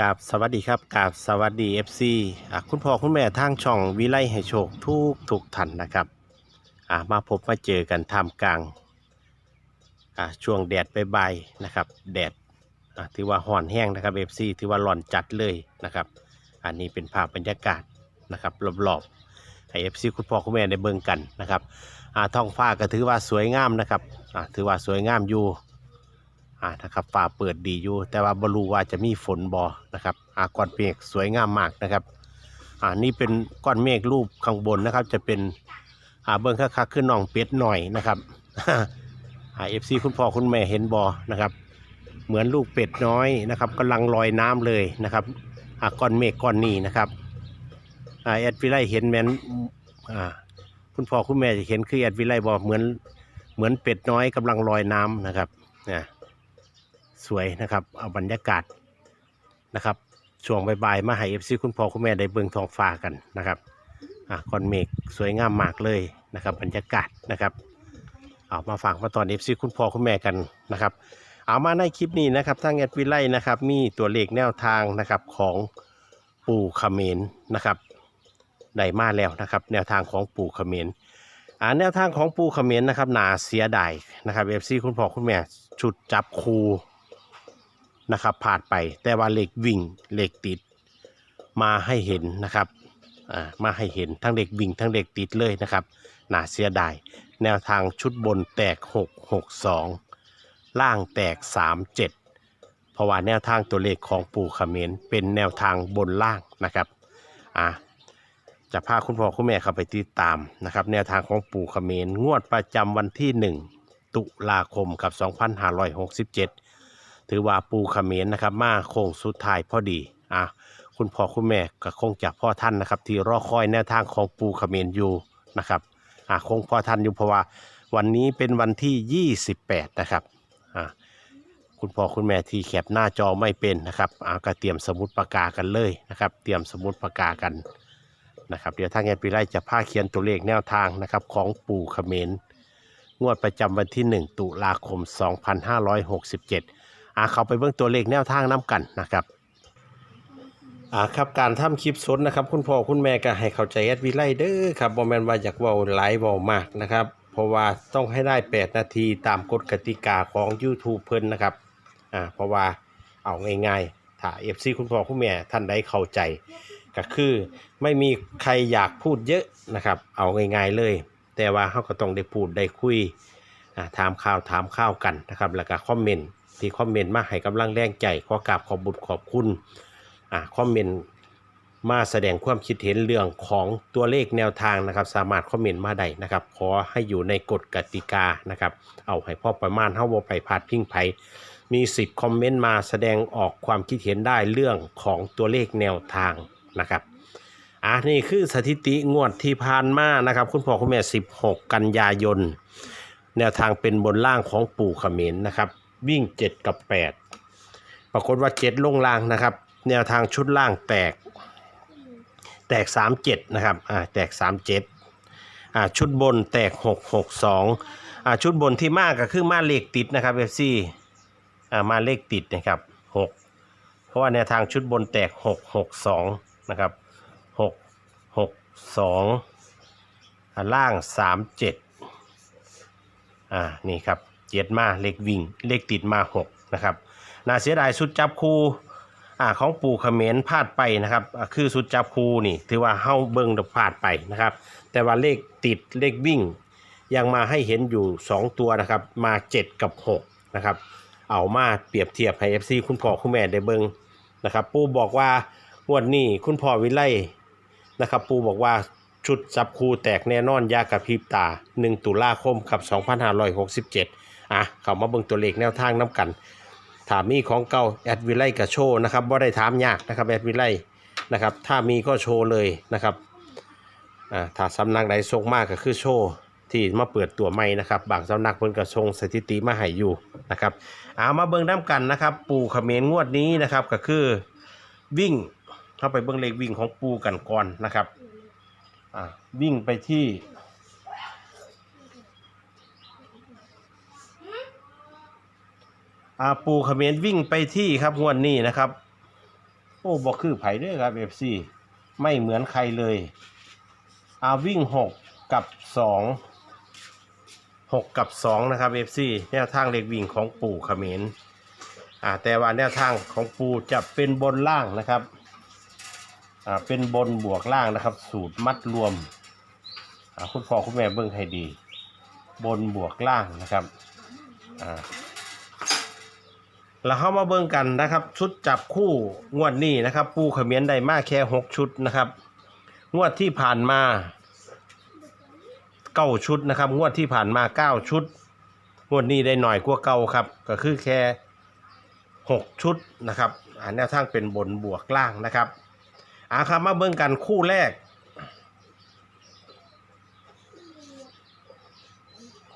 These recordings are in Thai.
กราบสวัสดีครับกราบสวัสดี FC อะคุณพ่อคุณแม่ทางช่องวิไลให้โชคทุกทุกท่านนะครับอะมาพบมาเจอกันท่ามกลางอะช่วงแดดใบายๆนะครับ แดดอะถือว่าห่อนแห้งนะครับ FC ถือว่าร้อนจัดเลยนะครับ อันนี้เป็นภาพบรรยากาศนะครับรอบๆให้ FC คุณพ่อคุณแม่ได้เบิ่งกันนะครับอะท้องฟ้าก็ถือว่าสวยงามนะครับอะถือว่าสวยงามอยู่ อ่านะครับฟ้าเปิดดีอยู่ แต่ว่าบรูว่าจะมีฝนบอนะครับอ่าก้อนเมฆสวยงามมากนะครับอ่านี่เป็นก้อนเมฆรูปข้างบนนะครับ จะเป็นอ่าเบิ้งคักๆขึ้นน่องเป็ดหน่อยนะครับอ่าเอฟซีคุณพ่อคุณแม่เห็นบอนะครับ เหมือนลูกเป็ดน้อยนะครับกำลังลอยน้ำเลยนะครับอ่าก้อนเมฆก้อนนี้นะครับอ่าแอดวิไลเห็นแมนอ่าคุณพ่อคุณแม่จะเห็นคือแอดวิไลบอเหมือนเหมือนเป็ดน้อยกำลังลอยน้ำนะครับเนี่ย สวยนะครับ เอาบรรยากาศนะครับช่วงบ่ายๆมาให้เอฟซีคุณพ่อคุณแม่ได้เบิ่งท้องฟ้ากันนะครับอะก้อนเมฆสวยงามมากเลยนะครับบรรยากาศนะครับเอามาฟังมาตอนเอฟซีคุณพ่อคุณแม่กันนะครับเอามาในคลิปนี้นะครับทางแอดวิไลนะครับมีตัวเลขแนวทางนะครับของปู่เขมรนะครับได้มาแล้วนะครับ แนวทางของปู่เขมรอ่าแนวทางของปู่เขมรนะครับหนาเสียดายนะครับเอฟซีคุณพ่อคุณแม่ชุดจับคู นะครับผ่านไปแต่ว่าเหล็กวิ่งเหล็กติดมาให้เห็นนะครับมาให้เห็นทั้งเหล็กวิ่งทั้งเหล็กติดเลยนะครับนาเสียดายแนวทางชุดบนแตก 6 6 2 ล่างแตก 3 7 เพราะว่าแนวทางตัวเลขของปู่ขเมรเป็นแนวทางบนล่างนะครับอะจะพาคุณพ่อคุณแม่เข้าไปติดตามนะครับแนวทางของปู่ขเมรงวดประจำวันที่ 1 ตุลาคมกับ 2567 ถือว่าปูเขมรนะครับ มาโค้งสุดท้ายพอดีอะคุณพ่อคุณแม่ก็คงจะพ่อท่านนะครับ ที่รอคอยแนวทางของปูเขมรอยู่นะครับอะคงพ่อท่านอยู่เพราะว่าวันนี้เป็นวันที่ 28 นะครับอะคุณพ่อคุณแม่ที่แคปหน้าจอไม่เป็นนะครับอะก็เตรียมสมุดปากกากันเลยนะครับ เตรียมสมุดปากกากันนะครับเดี๋ยวทางแอปปีไลจะพาเขียนตัวเลขแนวทางนะครับของปู่เขมรงวดประจำวันที่ 1 ตุลาคม 2567 อ่าเขาไปเบิ่งตัวเลขแนวทางน้กันนะครับอ่าครับการทำคลิปสดนะครับ คุณพ่อคุณแม่ก็ให้เข้าใจแอดวิไลเด้อครับบ่แมนว่าอยากเว้าหลายเว้ามากนะครับ เพราะว่าต้องให้ได้ 8 นาทีตามกฎกติกาของ YouTube เพิ่นนะครับอ่าเพราะว่าเอาง่ายๆถ้า FC คุณพ่อคุณแม่ท่านใดเข้าใจ ก็คือไม่มีใครอยากพูดเยอะนะครับ เอาง่ายๆเลย แต่ว่าเขาก็ต้องได้พูดได้คุยอ่าถามข่าวถามข้าวกันนะครับ แล้วก็คอมเมนต์ ที่คอมเมนต์มาให้กำลังแรงใจขอกราบขอบบุญขอบคุณอ่าคอมเมนต์มาแสดงความคิดเห็นเรื่องของตัวเลขแนวทางนะครับ สามารถคอมเมนต์มาได้นะครับ ขอให้อยู่ในกฎกติกานะครับ เอาให้พ่อประมาณเท่าบ่ไปพาดพิงไผมีสิทธิ์คอมเมนต์มาแสดงออกความคิดเห็นได้เรื่องของตัวเลขแนวทางนะครับอะนี่คือสถิติงวดที่ผ่านมานะครับ คุณพ่อคุณแม่ 16 กันยายน แนวทางเป็นบนล่างของปู่เขมรนะครับ วิ่ง7กับ8ปรากฏว่า7ลงล่างนะครับ แนวทางชุดล่างแตก แตก37นะครับอ่าแตก37อ่าชุดบนแตก6 6 2อ่าชุดบนที่มากก็คือมาเลขติดนะครับเอฟซีอ่ามาเลขติดนะครับ6เพราะว่าแนวทางชุดบนแตก6 6 2นะครับหกหกสองอ่าล่างสามเจ็ดอ่านี่ครับ เจ็ดมาเลขวิ่ง เลขติดมาหกนะครับน่าเสียดายสุดจับคูอ่าของปู่เขมรพลาดไปนะครับอ่าคือสุดจับคู่นี่ถือว่าเฮ้าเบิ้งพลาดไปนะครับ แต่ว่าเลขติดเลขวิ่ง ยังมาให้เห็นอยู่ 2 ตัวนะครับ มา 7 กับ 6 นะครับ เอามาเปรียบเทียบให้ FC คุณพ่อคุณแม่ได้เบิงนะครับ ปู่บอกว่างวดนี้คุณพ่อวิไลนะครับ ปู่บอกว่าชุดจับคู่แตกแน่นอนยากระพริบตา 1 ตุลาคมกับ 2567 อะเข้ามาเบิ่งตัวเลขแนวทางน้ำกัน ถามมีของเก่าแอดวิไลกับโชว์นะครับว่าได้ถามยากนะครับแอดวิไลนะครับถ้ามีก็โชว์เลยนะครับอ่าถ้าสำนักใดส่งมากก็คือโชว์ที่มาเปิดตัวใหม่นะครับบางสำนักเพิ่นก็ส่งสถิติมาให้อยู่นะครับเอามาเบิ่งน้ำกันนะครับ ปูเขมรงวดนี้นะครับก็คือวิ่งเข้าไปเบิ่งเลขวิ่งของปูกันก่อนนะครับอ่าวิ่งไปที่ อาปูเขมรวิ่งไปที่ครับงวดนี้นะครับ โอ้บ่คือไผเด้อครับ FC ไม่เหมือนใครเลยอาวิ่ง6กับ2 6กับ2นะครับ FC แนวทางเลขวิ่งของปูเขมรอ่าแต่ว่าแนวทางของปูจะเป็นบนล่างนะครับอ่าเป็นบนบวกล่างนะครับ สูตรมัดรวมอ่าคุณพ่อคุณแม่เบิ่งให้ดี บนบวกล่างนะครับอ่า แล้วเข้ามาเบิ่งกันนะครับ ชุดจับคู่งวดนี้นะครับ ปูเขมียนได้มากแค่หกชุดนะครับ งวดที่ผ่านมาเก้าชุดนะครับ งวดที่ผ่านมาเก้าชุด งวดนี้ได้หน่อยกว่าเก่าครับ ก็คือแค่หกชุดนะครับอ่าแนวทางเป็นบนบวกล่างนะครับอาครับมาเบิ่งกันคู่แรก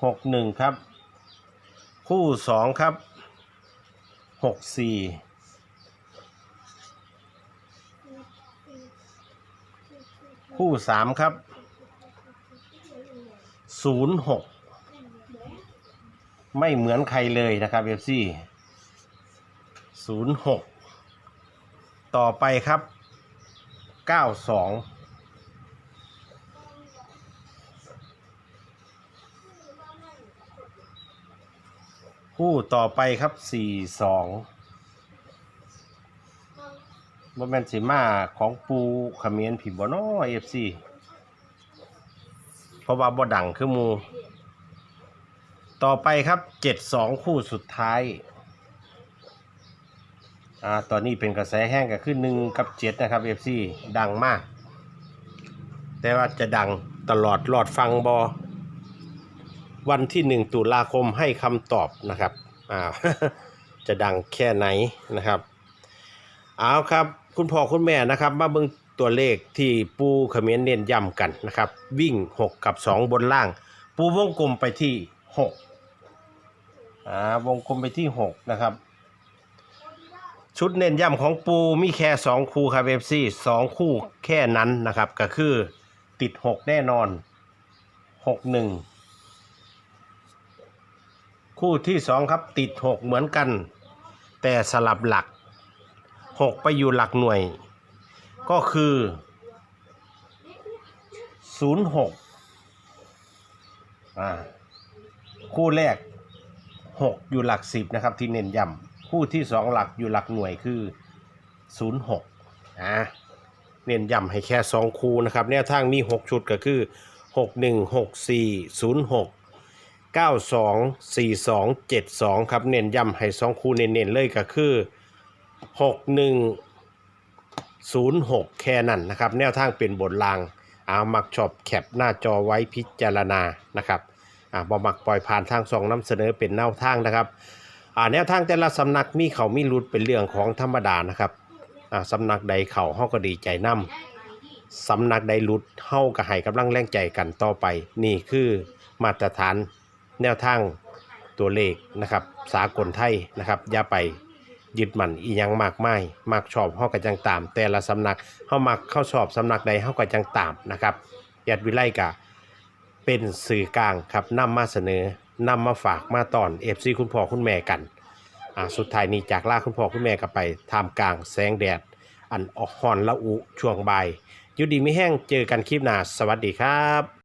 หกหนึ่งครับ คู่สองครับ หกสี่คู่สามครับศูนย์หกไม่เหมือนใครเลยนะครับเอฟซีศูนย์หกต่อไปครับเก้าสอง คู่ต่อไปครับสี่สองบ่แมนสิมาของปูขมียนผิดบ่น้อ FC เพราะว่าบ่ดังคือมู ต่อไปครับ72คู่สุดท้ายอ่าตอนนี้เป็นกระแสแห้งก็คือ1กับ7นะครับ FC ดังมาก แต่ว่าจะดังตลอดรอดฟังบอ วันที่ 1 ตุลาคมให้คำตอบนะครับอ่าวจะดังแค่ไหนนะครับเอาครับ คุณพ่อคุณแม่นะครับ มาเบิ่งตัวเลขที่ปูเขมรเน้นย้ำกันนะครับ วิ่ง 6 กับ 2 บนล่าง ปูวงกลมไปที่6อ่าวงกลมไปที่ 6 นะครับ ชุดเน้นย้ำของปูมีแค่ 2 คู่ครับเอฟซี2คู่แค่นั้นนะครับ ก็คือติด 6 แน่นอน 6 1 คู่ที่2ครับติด6เหมือนกัน แต่สลับหลักหกไปอยู่หลักหน่วย ก็คือศูนย์หกอ่าคู่แรกหกอยู่หลักสิบนะครับที่เน้นย้ำคู่ที่สองหลักอยู่หลักหน่วยคือศูนย์หกอ่าเน้นย้ำให้แค่สองคู่นะครับแนวทางมีหกชุดก็คือหกหนึ่งหกสี่ศูนย์หก เก้าสองสี่สองเจ็ดสองครับ เน้นย้ำให้สองคู่เน้นๆเลยก็คือหกหนึ่งศูนย์หกแค่นั้นนะครับ แนวทางเป็นบทลางเอามักชอบแคปหน้าจอไว้พิจารณานะครับอ่าบอมักปล่อยผ่านทางสองนำเสนอเป็นแนวทางนะครับอ่าแนวทางแต่ละสำนักมีเขามีรุดเป็นเรื่องของธรรมดานะครับอ่าสำนักใดเขาเฮาก็ดีใจนํสำนักใดรุดเฮาก็ให้กำลังแรงใจกันต่อไป นี่คือมาตรฐาน แนวทางตัวเลขนะครับสากลไทยนะครับอย่าไปยึดมั่นอียังมากไม่มักชอบเฮาก็จังตาม แต่ละสำนักเฮามักเข้าชอบสำนักใดเฮาก็จังตามนะครับยัดวิไลกะเป็นสื่อกลางครับนำมาเสนอนำมาฝากมาตอน FC คุณพ่อคุณแม่กันอ่าสุดท้ายนี้จากลาคุณพ่อคุณแม่กันไปท่ามกลางแสงแดด อันออกฮอนละอุช่วงบ่ายยู่ดีไม่แห้งเจอกันคลิปหน้าสวัสดีครับ